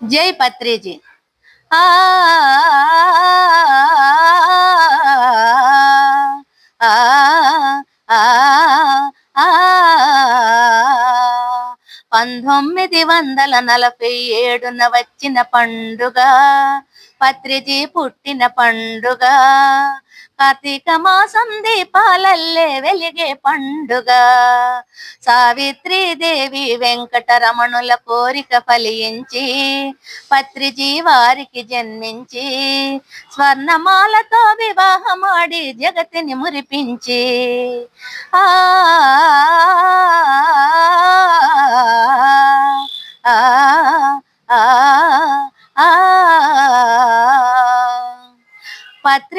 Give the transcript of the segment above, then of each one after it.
జై పత్రిజీ. ఆ పంతొమ్మిది వందల నలభై ఏడున వచ్చిన పండుగ పత్రిజీ పుట్టిన పండుగ. కార్తీక మాసం దీపాలల్లే వెలిగే పండుగ. సావిత్రి దేవి వెంకటరమణుల కోరిక ఫలించి పత్రిజీ వారికి జన్మించి స్వర్ణమాలతో వివాహమాడి జగతిని మురిపించి. ఆ,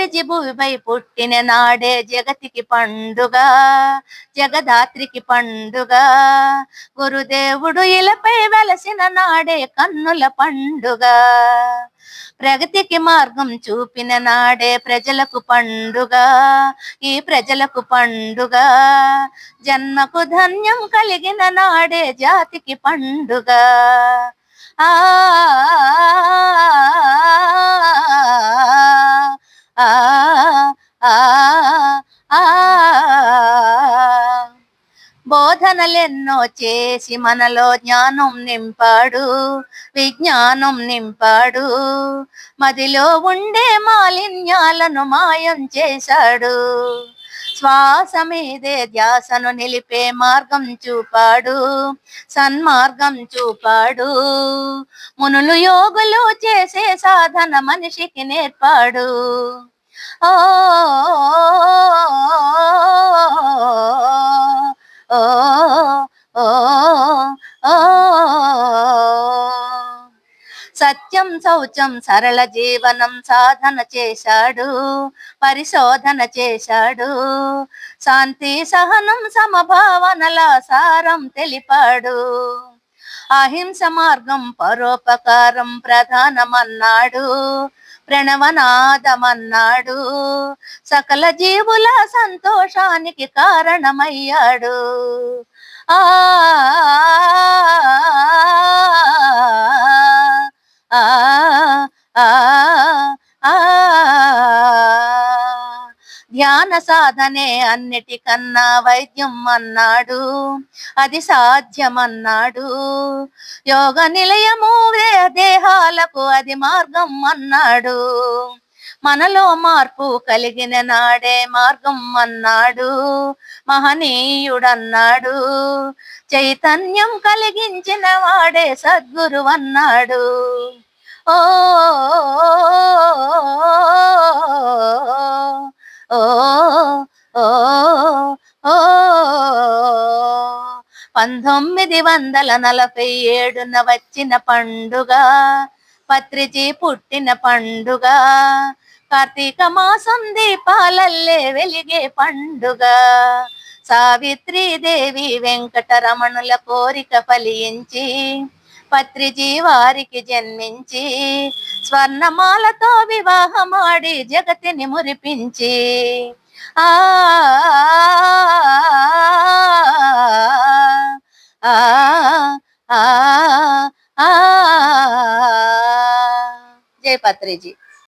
పత్రిజి భూమిపై పుట్టిన నాడే జగతికి పండుగ జగదాత్రికి పండుగ గురుదేవుడు ఇలపై వెలసిన నాడే కన్నుల పండుగ ప్రగతికి మార్గం చూపిన నాడే ప్రజలకు పండుగ ఈ ప్రజలకు పండుగ జన్మకు ధన్యం కలిగిన నాడే జాతికి పండుగ ఆ సాధనలెన్నో చేసి మనలో జ్ఞానం నింపాడు విజ్ఞానం నింపాడు. మదిలో ఉండే మాలిన్యాలను మాయం చేశాడు. శ్వాస మీదే ధ్యాసను నిలిపే మార్గం చూపాడు సన్మార్గం చూపాడు. మునులు యోగులు చేసే సాధన మనిషికి నేర్పాడు. ఓ శౌచం సరళ జీవనం సాధన చేశాడు పరిశోధన చేశాడు. శాంతి సహనం సమభావనల సారం తెలిపాడు. అహింస మార్గం పరోపకారం ప్రధానమన్నాడు ప్రణవనాదమన్నాడు. సకల జీవుల సంతోషానికి కారణమయ్యాడు. ఆ ఆ ధ్యాన సాధనే అన్నిటికన్నా వైద్యం అన్నాడు. అది సాధ్యమన్నాడు. యోగ నిలయము దేహాలకు అది మార్గం అన్నాడు. మనలో మార్పు కలిగిన నాడే మార్గం అన్నాడు. మహనీయుడన్నాడు. చైతన్యం కలిగించిన వాడే సద్గురు అన్నాడు. ఓ ఓ ఓ ఓ. పంతొమ్మిది వందల నలభై ఏడున వచ్చిన పండుగ పత్రిజీ పుట్టిన పండుగ కార్తీక మాసం దీపాలల్లే వెలిగే పండుగ. సావిత్రి దేవి వెంకటరమణుల కోరిక ఫలించి పత్రిజీ వారికి జన్మించి స్వర్ణమాలతో వివాహమాడి జగతిని మురిపించి. ఆ జయ పత్రిజీ.